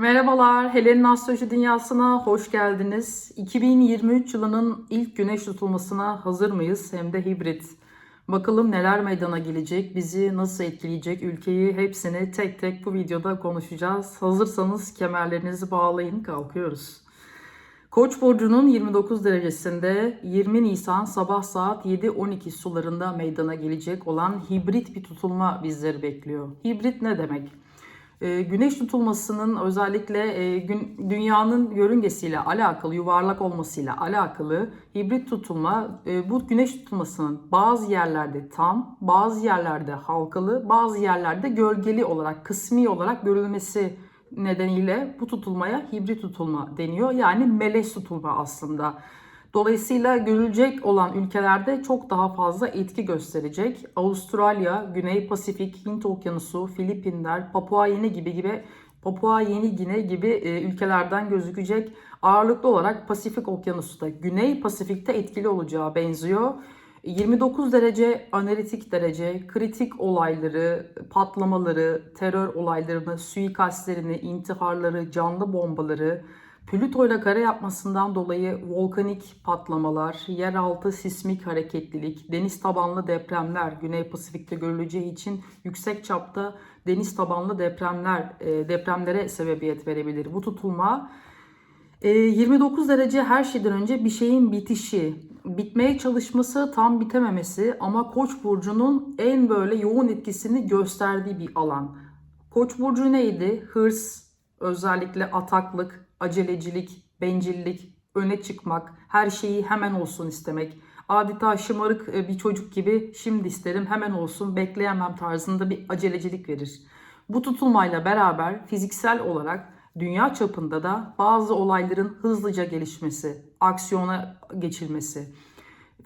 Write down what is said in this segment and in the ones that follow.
Merhabalar, Helen'in Astroloji Dünyası'na hoş geldiniz. 2023 yılının ilk güneş tutulmasına hazır mıyız? Hem de hibrit. Bakalım neler meydana gelecek, bizi nasıl etkileyecek, ülkeyi hepsini tek tek bu videoda konuşacağız. Hazırsanız kemerlerinizi bağlayın, kalkıyoruz. Koç burcunun 29 derecesinde 20 Nisan sabah saat 7-12 sularında meydana gelecek olan hibrit bir tutulma bizleri bekliyor. Hibrit ne demek? Ee, Güneş tutulmasının özellikle e, dünyanın yörüngesiyle alakalı, yuvarlak olmasıyla alakalı hibrit tutulma, e, bu güneş tutulmasının bazı yerlerde tam, bazı yerlerde halkalı, bazı yerlerde gölgeli olarak, kısmi olarak görülmesi nedeniyle bu tutulmaya hibrit tutulma deniyor. Yani melez tutulma aslında. Dolayısıyla görülecek olan ülkelerde çok daha fazla etki gösterecek. Avustralya, Güney Pasifik, Hint Okyanusu, Filipinler, Papua Yeni gibi gibi Papua Yeni Gine gibi e, ülkelerden gözükecek. Ağırlıklı olarak Pasifik Okyanusu'da, Güney Pasifik'te etkili olacağı benziyor. 29 derece analitik derece, kritik olayları, patlamaları, terör olaylarını, suikastlerini, intiharları, canlı bombaları, Plüto ile kare yapmasından dolayı volkanik patlamalar, yeraltı sismik hareketlilik, deniz tabanlı depremler Güney Pasifik'te görüleceği için yüksek çapta deniz tabanlı depremler e, depremlere sebebiyet verebilir. Bu tutulma e, 29 derece her şeyden önce bir şeyin bitişi, bitmeye çalışması, tam bitememesi ama Koç burcunun en böyle yoğun etkisini gösterdiği bir alan. Koç burcu neydi? Hırs, özellikle ataklık, acelecilik, bencillik, öne çıkmak, her şeyi hemen olsun istemek. Adeta şımarık e, bir çocuk gibi şimdi isterim hemen olsun bekleyemem tarzında bir acelecilik verir. Bu tutulmayla beraber fiziksel olarak dünya çapında da bazı olayların hızlıca gelişmesi, aksiyona geçilmesi,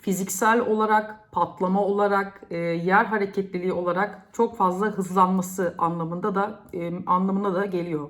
fiziksel olarak, patlama olarak, e, yer hareketliliği olarak çok fazla hızlanması anlamında da e, anlamına da geliyor.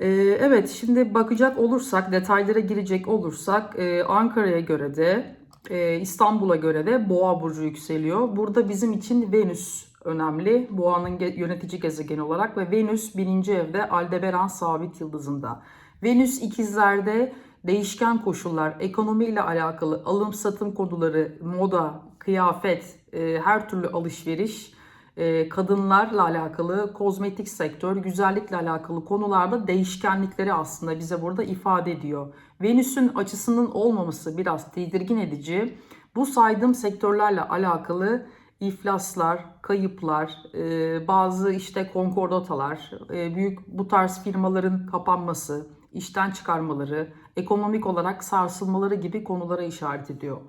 Ee, evet şimdi bakacak olursak detaylara girecek olursak e, Ankara'ya göre de e, İstanbul'a göre de Boğa burcu yükseliyor. Burada bizim için Venüs önemli. Boğa'nın yönetici gezegeni olarak ve Venüs birinci evde Aldebaran sabit yıldızında. Venüs ikizlerde değişken koşullar, ekonomiyle alakalı alım satım konuları, moda, kıyafet, e, her türlü alışveriş e, kadınlarla alakalı, kozmetik sektör, güzellikle alakalı konularda değişkenlikleri aslında bize burada ifade ediyor. Venüs'ün açısının olmaması biraz tedirgin edici. Bu saydığım sektörlerle alakalı iflaslar, kayıplar, e, bazı işte konkordatalar, e, büyük bu tarz firmaların kapanması, işten çıkarmaları, ekonomik olarak sarsılmaları gibi konulara işaret ediyor.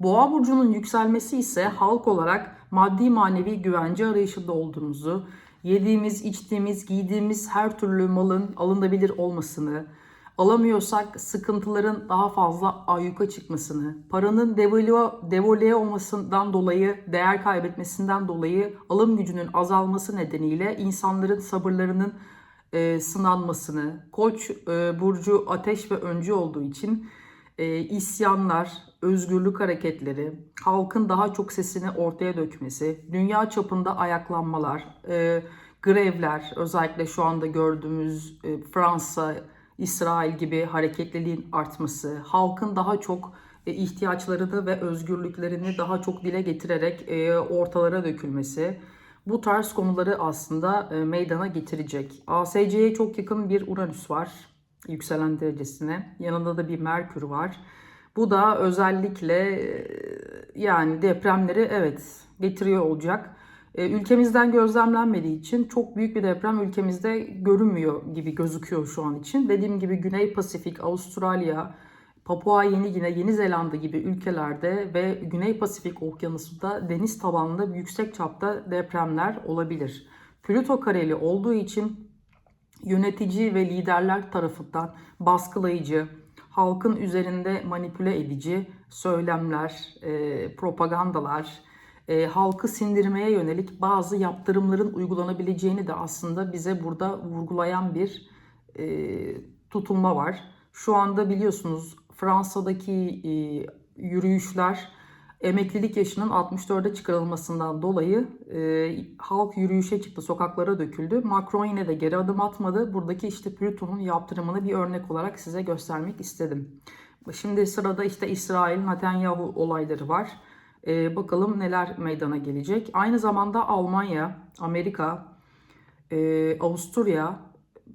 Boğa burcunun yükselmesi ise halk olarak maddi manevi güvence arayışında olduğumuzu, yediğimiz, içtiğimiz, giydiğimiz her türlü malın alınabilir olmasını, alamıyorsak sıkıntıların daha fazla ayyuka çıkmasını, paranın devalüe, olmasından dolayı, değer kaybetmesinden dolayı alım gücünün azalması nedeniyle insanların sabırlarının e, sınanmasını, koç e, burcu ateş ve öncü olduğu için e, isyanlar, özgürlük hareketleri, halkın daha çok sesini ortaya dökmesi, dünya çapında ayaklanmalar, e, grevler, özellikle şu anda gördüğümüz e, Fransa, İsrail gibi hareketliliğin artması, halkın daha çok e, ihtiyaçlarını ve özgürlüklerini daha çok dile getirerek e, ortalara dökülmesi, bu tarz konuları aslında e, meydana getirecek. ASC'ye çok yakın bir Uranüs var yükselen derecesine. Yanında da bir Merkür var. Bu da özellikle e, yani depremleri evet getiriyor olacak. E, ülkemizden gözlemlenmediği için çok büyük bir deprem ülkemizde görünmüyor gibi gözüküyor şu an için. Dediğim gibi Güney Pasifik, Avustralya, Papua Yeni Gine, Yeni Zelanda gibi ülkelerde ve Güney Pasifik Okyanusu'nda deniz tabanlı yüksek çapta depremler olabilir. Plüto kareli olduğu için yönetici ve liderler tarafından baskılayıcı, halkın üzerinde manipüle edici söylemler, e, propagandalar, e, halkı sindirmeye yönelik bazı yaptırımların uygulanabileceğini de aslında bize burada vurgulayan bir e, tutulma var. Şu anda biliyorsunuz Fransa'daki e, yürüyüşler emeklilik yaşının 64'e çıkarılmasından dolayı e, halk yürüyüşe çıktı, sokaklara döküldü. Macron yine de geri adım atmadı. Buradaki işte Plüton'un yaptırımını bir örnek olarak size göstermek istedim. Şimdi sırada işte İsrail, Netanyahu olayları var. E, bakalım neler meydana gelecek. Aynı zamanda Almanya, Amerika, e, Avusturya,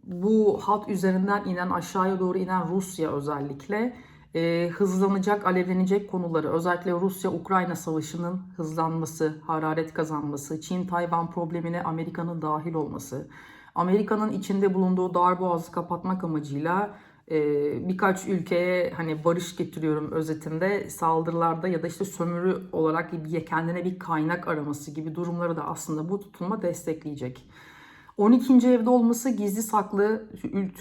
bu hat üzerinden inen aşağıya doğru inen Rusya özellikle e, hızlanacak, alevlenecek konuları özellikle Rusya-Ukrayna savaşının hızlanması, hararet kazanması, Çin-Tayvan problemine Amerika'nın dahil olması, Amerika'nın içinde bulunduğu darboğazı kapatmak amacıyla e, birkaç ülkeye hani barış getiriyorum özetinde saldırılarda ya da işte sömürü olarak kendine bir kaynak araması gibi durumları da aslında bu tutulma destekleyecek. 12. evde olması gizli saklı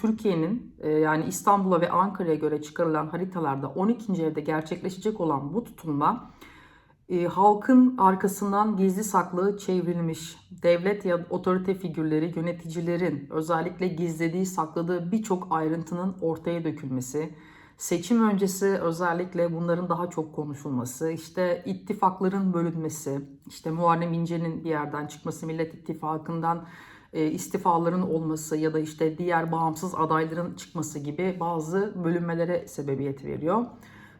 Türkiye'nin e, yani İstanbul'a ve Ankara'ya göre çıkarılan haritalarda 12. evde gerçekleşecek olan bu tutulma e, halkın arkasından gizli saklı çevrilmiş devlet ya otorite figürleri, yöneticilerin özellikle gizlediği, sakladığı birçok ayrıntının ortaya dökülmesi, seçim öncesi özellikle bunların daha çok konuşulması, işte ittifakların bölünmesi, işte Muharrem İnce'nin bir yerden çıkması, Millet İttifakı'ndan e, istifaların olması ya da işte diğer bağımsız adayların çıkması gibi bazı bölünmelere sebebiyet veriyor.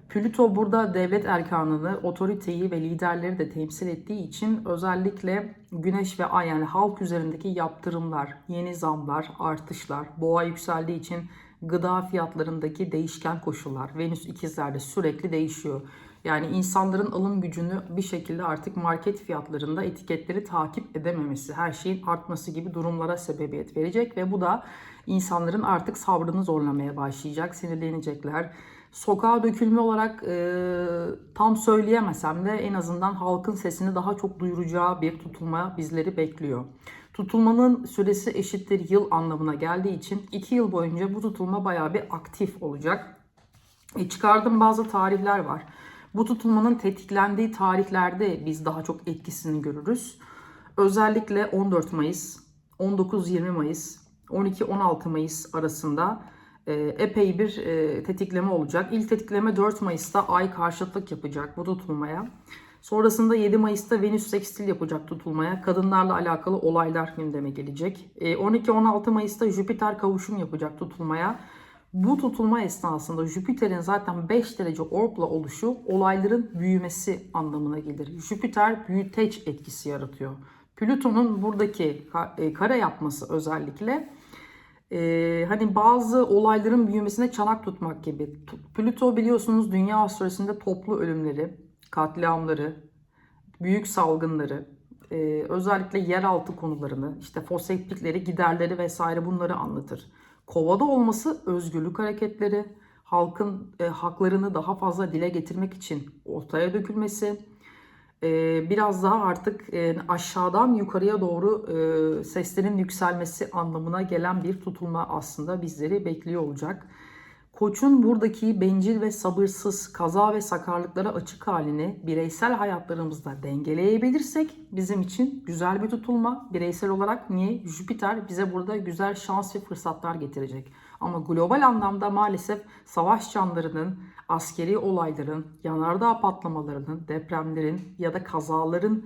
Plüto burada devlet erkanını, otoriteyi ve liderleri de temsil ettiği için özellikle Güneş ve Ay yani halk üzerindeki yaptırımlar, yeni zamlar, artışlar, boğa yükseldiği için gıda fiyatlarındaki değişken koşullar, Venüs ikizlerde sürekli değişiyor. Yani insanların alım gücünü bir şekilde artık market fiyatlarında etiketleri takip edememesi, her şeyin artması gibi durumlara sebebiyet verecek ve bu da insanların artık sabrını zorlamaya başlayacak, sinirlenecekler. Sokağa dökülme olarak e, tam söyleyemesem de en azından halkın sesini daha çok duyuracağı bir tutulma bizleri bekliyor. Tutulmanın süresi eşittir yıl anlamına geldiği için 2 yıl boyunca bu tutulma bayağı bir aktif olacak. E, çıkardığım bazı tarihler var. Bu tutulmanın tetiklendiği tarihlerde biz daha çok etkisini görürüz. Özellikle 14 Mayıs, 19-20 Mayıs, 12-16 Mayıs arasında e, epey bir e, tetikleme olacak. İlk tetikleme 4 Mayıs'ta Ay karşıtlık yapacak bu tutulmaya. Sonrasında 7 Mayıs'ta Venüs sekstil yapacak tutulmaya. Kadınlarla alakalı olaylar gündeme gelecek. 12-16 Mayıs'ta Jüpiter kavuşum yapacak tutulmaya. Bu tutulma esnasında Jüpiter'in zaten 5 derece orbla oluşu olayların büyümesi anlamına gelir. Jüpiter büyüteç etkisi yaratıyor. Plüton'un buradaki e, kare yapması özellikle e, hani bazı olayların büyümesine çanak tutmak gibi. Plüto biliyorsunuz dünya astrolojisinde toplu ölümleri, katliamları, büyük salgınları, e, özellikle yeraltı konularını, işte foseptikleri, giderleri vesaire bunları anlatır. Kovada olması özgürlük hareketleri, halkın e, haklarını daha fazla dile getirmek için ortaya dökülmesi, e, biraz daha artık e, aşağıdan yukarıya doğru e, seslerin yükselmesi anlamına gelen bir tutulma aslında bizleri bekliyor olacak. Koç'un buradaki bencil ve sabırsız kaza ve sakarlıklara açık halini bireysel hayatlarımızda dengeleyebilirsek bizim için güzel bir tutulma. Bireysel olarak niye? Jüpiter bize burada güzel şans ve fırsatlar getirecek. Ama global anlamda maalesef savaş canlarının, askeri olayların, yanardağ patlamalarının, depremlerin ya da kazaların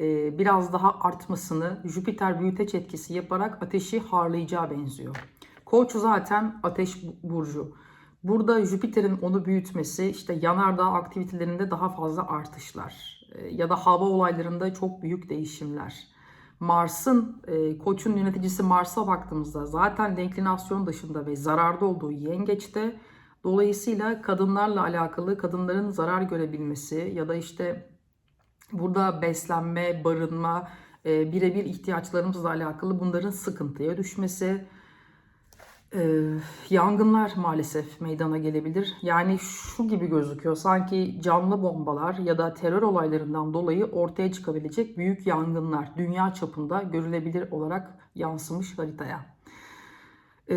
e, biraz daha artmasını Jüpiter büyüteç etkisi yaparak ateşi harlayacağı benziyor. Koç zaten ateş burcu. Burada Jüpiter'in onu büyütmesi işte yanardağ aktivitelerinde daha fazla artışlar e, ya da hava olaylarında çok büyük değişimler. Mars'ın, e, koçun yöneticisi Mars'a baktığımızda zaten denklinasyon dışında ve zararda olduğu yengeçte. Dolayısıyla kadınlarla alakalı kadınların zarar görebilmesi ya da işte burada beslenme, barınma, e, birebir ihtiyaçlarımızla alakalı bunların sıkıntıya düşmesi, ee, yangınlar maalesef meydana gelebilir. Yani şu gibi gözüküyor sanki canlı bombalar ya da terör olaylarından dolayı ortaya çıkabilecek büyük yangınlar dünya çapında görülebilir olarak yansımış haritaya. E,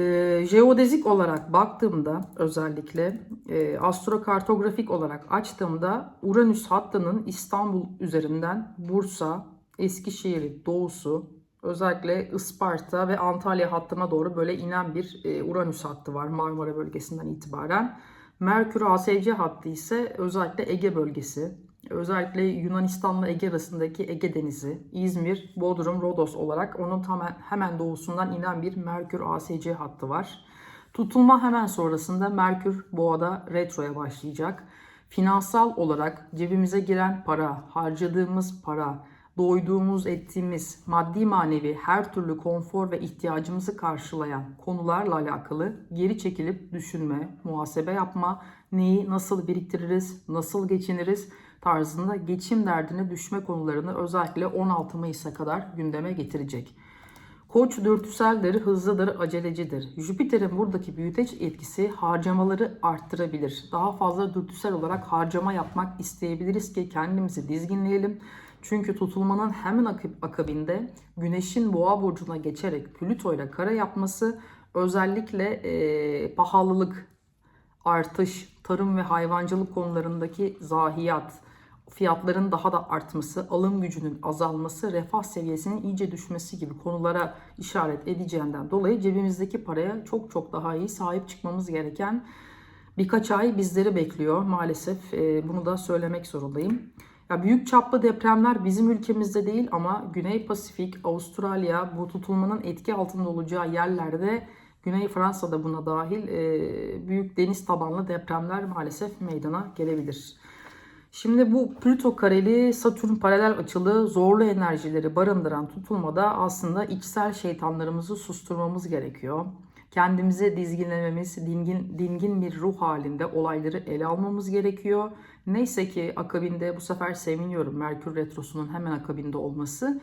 jeodezik olarak baktığımda özellikle e, astrokartografik olarak açtığımda Uranüs hattının İstanbul üzerinden Bursa, Eskişehir doğusu, özellikle Isparta ve Antalya hattına doğru böyle inen bir e, Uranüs hattı var Marmara bölgesinden itibaren. Merkür ASC hattı ise özellikle Ege bölgesi, Özellikle Yunanistan'la Ege arasındaki Ege Denizi, İzmir, Bodrum, Rodos olarak onun hemen, hemen doğusundan inen bir Merkür ASC hattı var. Tutulma hemen sonrasında Merkür Boğa'da retroya başlayacak. Finansal olarak cebimize giren para, harcadığımız para, doyduğumuz, ettiğimiz maddi manevi her türlü konfor ve ihtiyacımızı karşılayan konularla alakalı geri çekilip düşünme, muhasebe yapma, neyi nasıl biriktiririz, nasıl geçiniriz tarzında geçim derdine düşme konularını özellikle 16 Mayıs'a kadar gündeme getirecek. Koç dürtüseldir, hızlıdır, acelecidir. Jüpiter'in buradaki büyüteç etkisi harcamaları arttırabilir. Daha fazla dürtüsel olarak harcama yapmak isteyebiliriz ki kendimizi dizginleyelim. Çünkü tutulmanın hemen akabinde Güneş'in boğa burcuna geçerek Plüto ile kara yapması özellikle e, pahalılık, artış, tarım ve hayvancılık konularındaki zahiyat, fiyatların daha da artması, alım gücünün azalması, refah seviyesinin iyice düşmesi gibi konulara işaret edeceğinden dolayı cebimizdeki paraya çok çok daha iyi sahip çıkmamız gereken birkaç ay bizleri bekliyor maalesef. Bunu da söylemek zorundayım. Ya büyük çaplı depremler bizim ülkemizde değil ama Güney Pasifik, Avustralya bu tutulmanın etki altında olacağı yerlerde Güney Fransa'da buna dahil e, büyük deniz tabanlı depremler maalesef meydana gelebilir. Şimdi bu Plüto kareli Satürn paralel açılı zorlu enerjileri barındıran tutulmada aslında içsel şeytanlarımızı susturmamız gerekiyor. Kendimizi dizginlememiz, dingin, dingin bir ruh halinde olayları ele almamız gerekiyor. Neyse ki akabinde bu sefer seviniyorum Merkür Retrosu'nun hemen akabinde olması.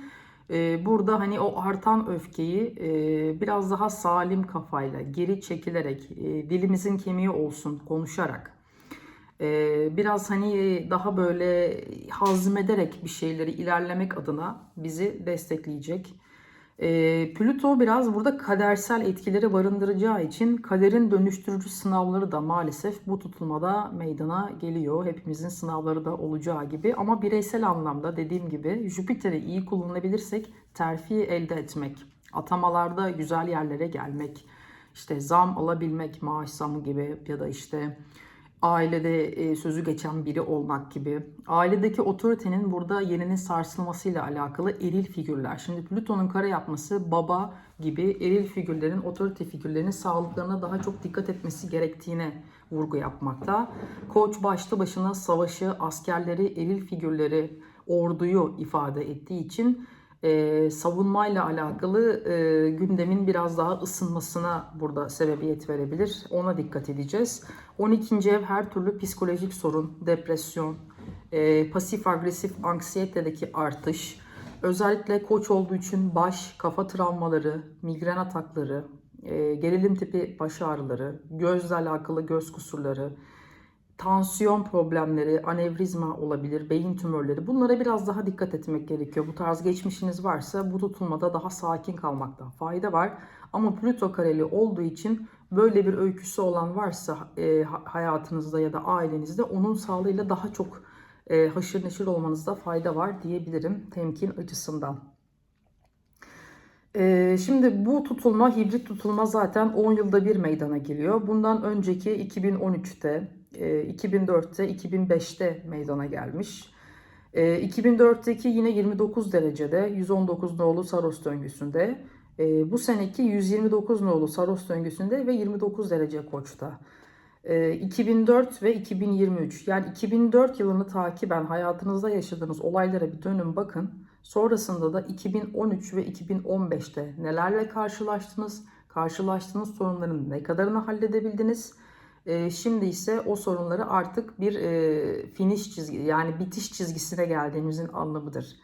Ee, burada hani o artan öfkeyi e, biraz daha salim kafayla, geri çekilerek, e, dilimizin kemiği olsun konuşarak ee, biraz hani daha böyle hazmederek bir şeyleri ilerlemek adına bizi destekleyecek. Ee, Plüto biraz burada kadersel etkileri barındıracağı için kaderin dönüştürücü sınavları da maalesef bu tutulmada meydana geliyor. Hepimizin sınavları da olacağı gibi ama bireysel anlamda dediğim gibi Jüpiter'i iyi kullanabilirsek terfi elde etmek, atamalarda güzel yerlere gelmek, işte zam alabilmek, maaş zamı gibi ya da işte ailede e, sözü geçen biri olmak gibi. Ailedeki otoritenin burada yerinin sarsılmasıyla alakalı eril figürler. Şimdi Plüton'un kare yapması baba gibi eril figürlerin, otorite figürlerinin sağlıklarına daha çok dikkat etmesi gerektiğine vurgu yapmakta. Koç başlı başına savaşı, askerleri, eril figürleri, orduyu ifade ettiği için e, savunmayla alakalı e, gündemin biraz daha ısınmasına burada sebebiyet verebilir. Ona dikkat edeceğiz. 12. ev her türlü psikolojik sorun, depresyon, e, pasif agresif anksiyetedeki artış, özellikle koç olduğu için baş, kafa travmaları, migren atakları, e, gerilim tipi baş ağrıları, gözle alakalı göz kusurları, tansiyon problemleri, anevrizma olabilir, beyin tümörleri. Bunlara biraz daha dikkat etmek gerekiyor. Bu tarz geçmişiniz varsa bu tutulmada daha sakin kalmakta fayda var. Ama Plüto kareli olduğu için böyle bir öyküsü olan varsa e, hayatınızda ya da ailenizde onun sağlığıyla daha çok e, haşır neşir olmanızda fayda var diyebilirim temkin açısından. E, şimdi bu tutulma, hibrit tutulma zaten 10 yılda bir meydana geliyor. Bundan önceki 2013'te 2004'te, 2005'te meydana gelmiş. 2004'teki yine 29 derecede 119 nolu Saros döngüsünde. Bu seneki 129 nolu Saros döngüsünde ve 29 derece Koç'ta. 2004 ve 2023 yani 2004 yılını takiben hayatınızda yaşadığınız olaylara bir dönün bakın. Sonrasında da 2013 ve 2015'te nelerle karşılaştınız? Karşılaştığınız sorunların ne kadarını halledebildiniz? E, şimdi ise o sorunları artık bir e, finish çizgi yani bitiş çizgisine geldiğimizin anlamıdır.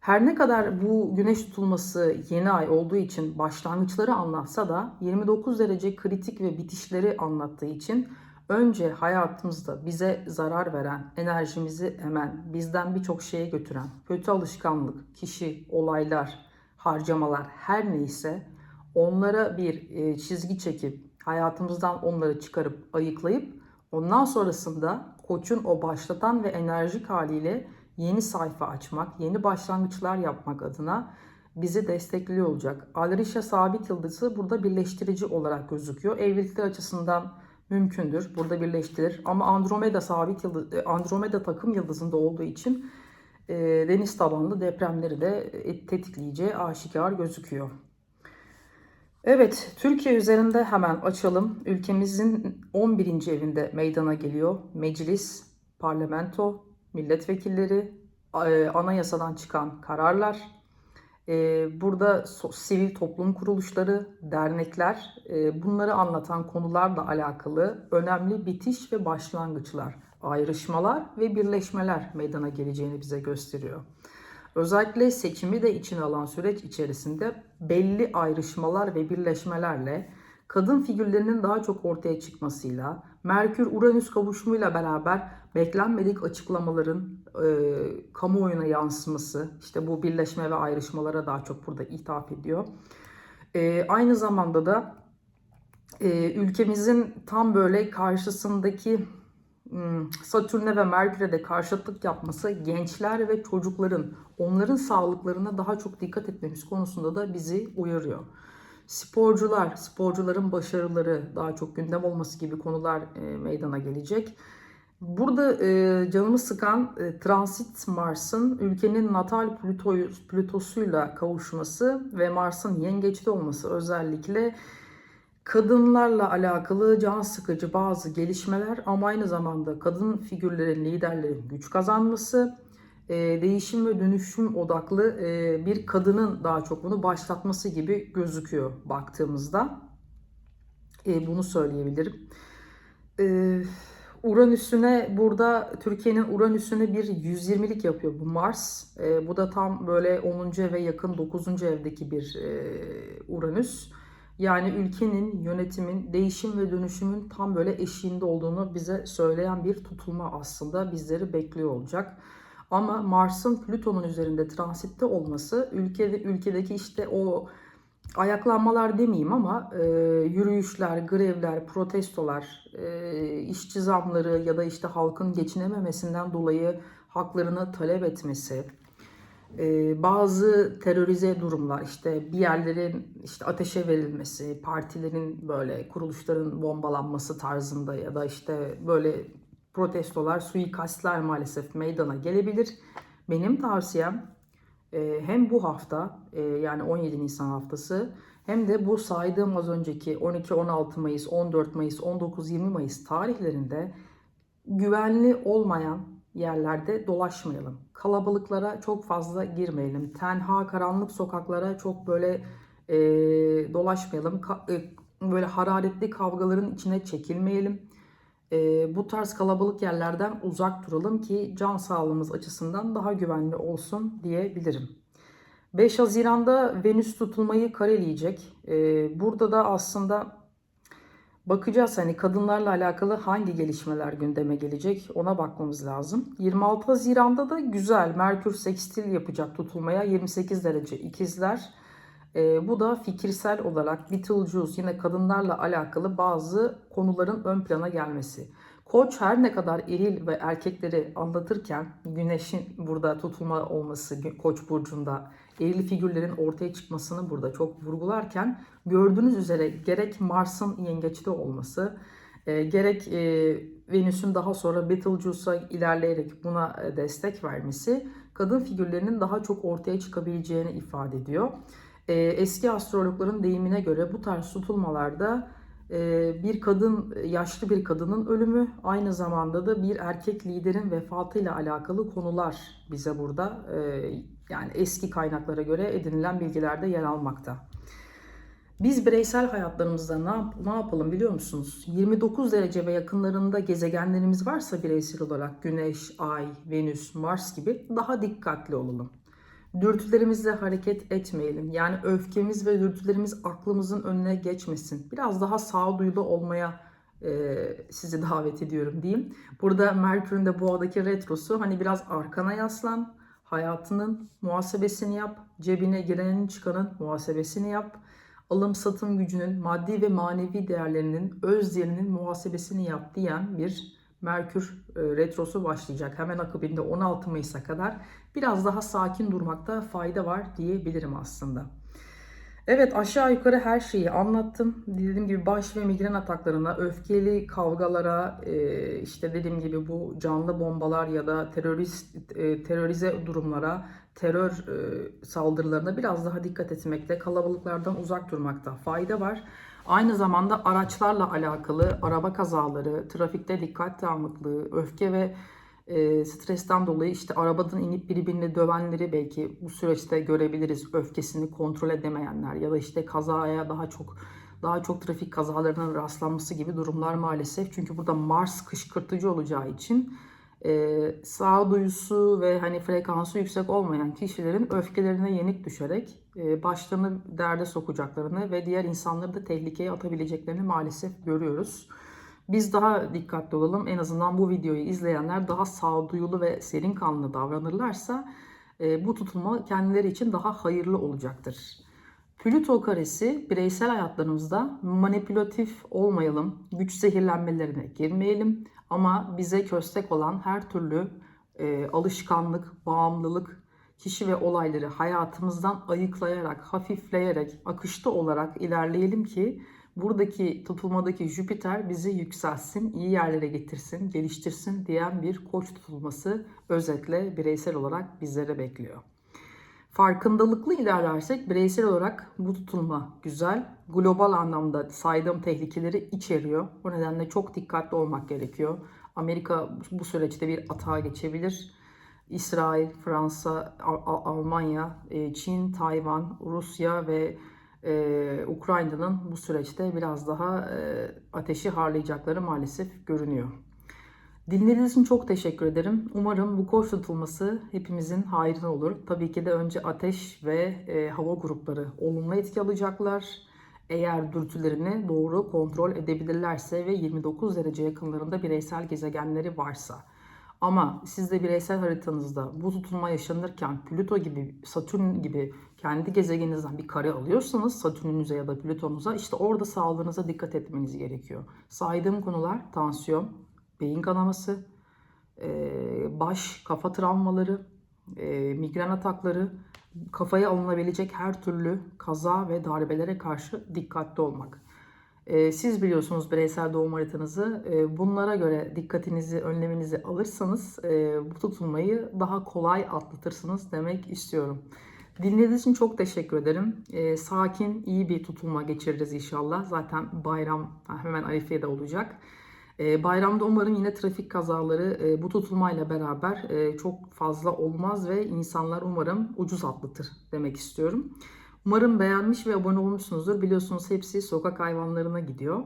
Her ne kadar bu güneş tutulması yeni ay olduğu için başlangıçları anlatsa da 29 derece kritik ve bitişleri anlattığı için önce hayatımızda bize zarar veren, enerjimizi emen, bizden birçok şeye götüren, kötü alışkanlık, kişi, olaylar, harcamalar her neyse onlara bir e, çizgi çekip hayatımızdan onları çıkarıp ayıklayıp ondan sonrasında koçun o başlatan ve enerjik haliyle yeni sayfa açmak, yeni başlangıçlar yapmak adına bizi destekliyor olacak. Alrisha sabit yıldızı burada birleştirici olarak gözüküyor. Evlilikler açısından mümkündür. Burada birleştirir. Ama Andromeda sabit yıldız, e, Andromeda takım yıldızında olduğu için e, deniz tabanlı depremleri de e, tetikleyeceği aşikar gözüküyor. Evet, Türkiye üzerinde hemen açalım. Ülkemizin 11. evinde meydana geliyor. Meclis, parlamento, milletvekilleri, e, anayasadan çıkan kararlar, e, burada sivil toplum kuruluşları, dernekler, e, bunları anlatan konularla alakalı önemli bitiş ve başlangıçlar, ayrışmalar ve birleşmeler meydana geleceğini bize gösteriyor. Özellikle seçimi de içine alan süreç içerisinde belli ayrışmalar ve birleşmelerle kadın figürlerinin daha çok ortaya çıkmasıyla, Merkür-Uranüs kavuşumuyla beraber beklenmedik açıklamaların e, kamuoyuna yansıması, işte bu birleşme ve ayrışmalara daha çok burada ithaf ediyor. E, aynı zamanda da e, ülkemizin tam böyle karşısındaki Satürn'e ve Merkür'e de karşıtlık yapması gençler ve çocukların onların sağlıklarına daha çok dikkat etmemiz konusunda da bizi uyarıyor. Sporcular, sporcuların başarıları daha çok gündem olması gibi konular e, meydana gelecek. Burada e, canımı sıkan e, transit Mars'ın ülkenin natal Plüto'yu, Plütosuyla kavuşması ve Mars'ın yengeçte olması özellikle kadınlarla alakalı can sıkıcı bazı gelişmeler ama aynı zamanda kadın figürlerin, liderlerin güç kazanması, e, değişim ve dönüşüm odaklı e, bir kadının daha çok bunu başlatması gibi gözüküyor baktığımızda. E, bunu söyleyebilirim. Uranüs'üne burada Türkiye'nin Uranüs'üne bir 120'lik yapıyor bu Mars. Bu da tam böyle 10. eve yakın 9. evdeki bir e, Uranüs. Yani ülkenin, yönetimin, değişim ve dönüşümün tam böyle eşiğinde olduğunu bize söyleyen bir tutulma aslında bizleri bekliyor olacak. Ama Mars'ın Plüton'un üzerinde transitte olması ülkede ülkedeki işte o ayaklanmalar demeyeyim ama e, yürüyüşler, grevler, protestolar, e, işçi zamları ya da işte halkın geçinememesinden dolayı haklarını talep etmesi, e, bazı terörize durumlar işte bir yerlerin işte ateşe verilmesi, partilerin böyle kuruluşların bombalanması tarzında ya da işte böyle protestolar, suikastler maalesef meydana gelebilir. Benim tavsiyem e, hem bu hafta e, yani 17 Nisan haftası hem de bu saydığım az önceki 12-16 Mayıs, 14 Mayıs, 19-20 Mayıs tarihlerinde güvenli olmayan yerlerde dolaşmayalım. Kalabalıklara çok fazla girmeyelim. Tenha karanlık sokaklara çok böyle e, dolaşmayalım. Ka- e, böyle hararetli kavgaların içine çekilmeyelim. E, bu tarz kalabalık yerlerden uzak duralım ki can sağlığımız açısından daha güvenli olsun diyebilirim. 5 Haziran'da Venüs tutulmayı kareleyecek. E, burada da aslında Bakacağız hani kadınlarla alakalı hangi gelişmeler gündeme gelecek ona bakmamız lazım. 26 Haziran'da da güzel Merkür sekstil yapacak tutulmaya 28 derece ikizler. Ee, bu da fikirsel olarak Beetlejuice yine kadınlarla alakalı bazı konuların ön plana gelmesi. Koç her ne kadar eril ve erkekleri anlatırken güneşin burada tutulma olması Koç burcunda eril figürlerin ortaya çıkmasını burada çok vurgularken gördüğünüz üzere gerek Mars'ın yengeçte olması e, gerek e, Venüs'ün daha sonra Betelgeuse'a ilerleyerek buna e, destek vermesi kadın figürlerinin daha çok ortaya çıkabileceğini ifade ediyor. E, eski astrologların deyimine göre bu tarz tutulmalarda e, bir kadın, yaşlı bir kadının ölümü, aynı zamanda da bir erkek liderin vefatıyla alakalı konular bize burada e, yani eski kaynaklara göre edinilen bilgilerde yer almakta. Biz bireysel hayatlarımızda ne, yap ne yapalım biliyor musunuz? 29 derece ve yakınlarında gezegenlerimiz varsa bireysel olarak Güneş, Ay, Venüs, Mars gibi daha dikkatli olalım. Dürtülerimizle hareket etmeyelim. Yani öfkemiz ve dürtülerimiz aklımızın önüne geçmesin. Biraz daha sağduyulu olmaya e, sizi davet ediyorum diyeyim. Burada Merkür'ün de boğadaki retrosu hani biraz arkana yaslan. Hayatının muhasebesini yap. Cebine girenin çıkanın muhasebesini yap. Alım satım gücünün maddi ve manevi değerlerinin öz değerinin muhasebesini yap diyen bir Merkür e, retrosu başlayacak. Hemen akabinde 16 Mayıs'a kadar biraz daha sakin durmakta fayda var diyebilirim aslında. Evet aşağı yukarı her şeyi anlattım. Dediğim gibi baş ve migren ataklarına, öfkeli kavgalara, e, işte dediğim gibi bu canlı bombalar ya da terörist e, terörize durumlara, terör e, saldırılarına biraz daha dikkat etmekte, kalabalıklardan uzak durmakta fayda var. Aynı zamanda araçlarla alakalı araba kazaları, trafikte dikkat dağınıklığı, öfke ve e, stresten dolayı işte arabadan inip birbirini dövenleri belki bu süreçte görebiliriz. Öfkesini kontrol edemeyenler ya da işte kazaya daha çok daha çok trafik kazalarının rastlanması gibi durumlar maalesef. Çünkü burada Mars kışkırtıcı olacağı için e, sağduyusu ve hani frekansı yüksek olmayan kişilerin öfkelerine yenik düşerek e, başlarını derde sokacaklarını ve diğer insanları da tehlikeye atabileceklerini maalesef görüyoruz. Biz daha dikkatli olalım. En azından bu videoyu izleyenler daha sağduyulu ve serin kanlı davranırlarsa e, bu tutulma kendileri için daha hayırlı olacaktır. Plüto karesi bireysel hayatlarımızda manipülatif olmayalım, güç zehirlenmelerine girmeyelim ama bize köstek olan her türlü e, alışkanlık, bağımlılık, kişi ve olayları hayatımızdan ayıklayarak, hafifleyerek, akışta olarak ilerleyelim ki buradaki tutulmadaki Jüpiter bizi yükselsin, iyi yerlere getirsin, geliştirsin diyen bir koç tutulması özetle bireysel olarak bizlere bekliyor. Farkındalıklı ilerlersek bireysel olarak bu tutulma güzel. Global anlamda saydığım tehlikeleri içeriyor. Bu nedenle çok dikkatli olmak gerekiyor. Amerika bu süreçte bir atağa geçebilir. İsrail, Fransa, Almanya, e, Çin, Tayvan, Rusya ve e, Ukrayna'nın bu süreçte biraz daha e, ateşi harlayacakları maalesef görünüyor. Dinlediğiniz için çok teşekkür ederim. Umarım bu koç tutulması hepimizin hayrına olur. Tabii ki de önce ateş ve e, hava grupları olumlu etki alacaklar. Eğer dürtülerini doğru kontrol edebilirlerse ve 29 derece yakınlarında bireysel gezegenleri varsa. Ama siz de bireysel haritanızda bu tutulma yaşanırken Plüto gibi, Satürn gibi kendi gezegeninizden bir kare alıyorsanız Satürn'ünüze ya da Plüton'uza işte orada sağlığınıza dikkat etmeniz gerekiyor. Saydığım konular tansiyon, beyin kanaması, baş, kafa travmaları, migren atakları, kafaya alınabilecek her türlü kaza ve darbelere karşı dikkatli olmak. Siz biliyorsunuz bireysel doğum haritanızı. Bunlara göre dikkatinizi, önleminizi alırsanız bu tutulmayı daha kolay atlatırsınız demek istiyorum. Dinlediğiniz için çok teşekkür ederim. Sakin, iyi bir tutulma geçiririz inşallah. Zaten bayram hemen Arife'de olacak. Bayramda umarım yine trafik kazaları bu tutulmayla beraber çok fazla olmaz ve insanlar umarım ucuz atlatır demek istiyorum. Umarım beğenmiş ve abone olmuşsunuzdur. Biliyorsunuz hepsi sokak hayvanlarına gidiyor.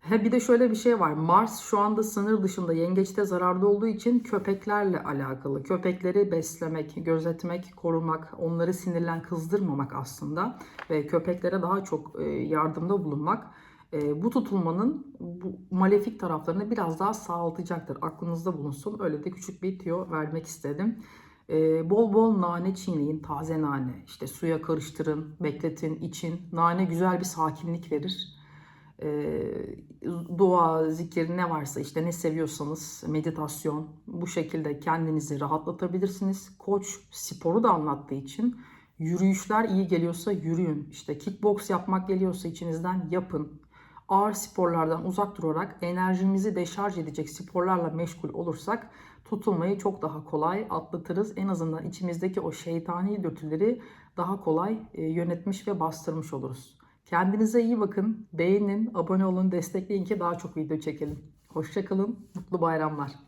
He bir de şöyle bir şey var. Mars şu anda sınır dışında yengeçte zararlı olduğu için köpeklerle alakalı. Köpekleri beslemek, gözetmek, korumak, onları sinirlen kızdırmamak aslında ve köpeklere daha çok yardımda bulunmak bu tutulmanın bu malefik taraflarını biraz daha sağaltacaktır. Aklınızda bulunsun. Öyle de küçük bir tüyo vermek istedim. Ee, bol bol nane çiğneyin, taze nane. İşte suya karıştırın, bekletin, için. Nane güzel bir sakinlik verir. Ee, dua, zikir ne varsa işte ne seviyorsanız meditasyon bu şekilde kendinizi rahatlatabilirsiniz. Koç sporu da anlattığı için yürüyüşler iyi geliyorsa yürüyün. İşte kickbox yapmak geliyorsa içinizden yapın. Ağır sporlardan uzak durarak enerjimizi deşarj edecek sporlarla meşgul olursak tutulmayı çok daha kolay atlatırız. En azından içimizdeki o şeytani dürtüleri daha kolay e, yönetmiş ve bastırmış oluruz. Kendinize iyi bakın. Beğenin, abone olun, destekleyin ki daha çok video çekelim. Hoşçakalın, mutlu bayramlar.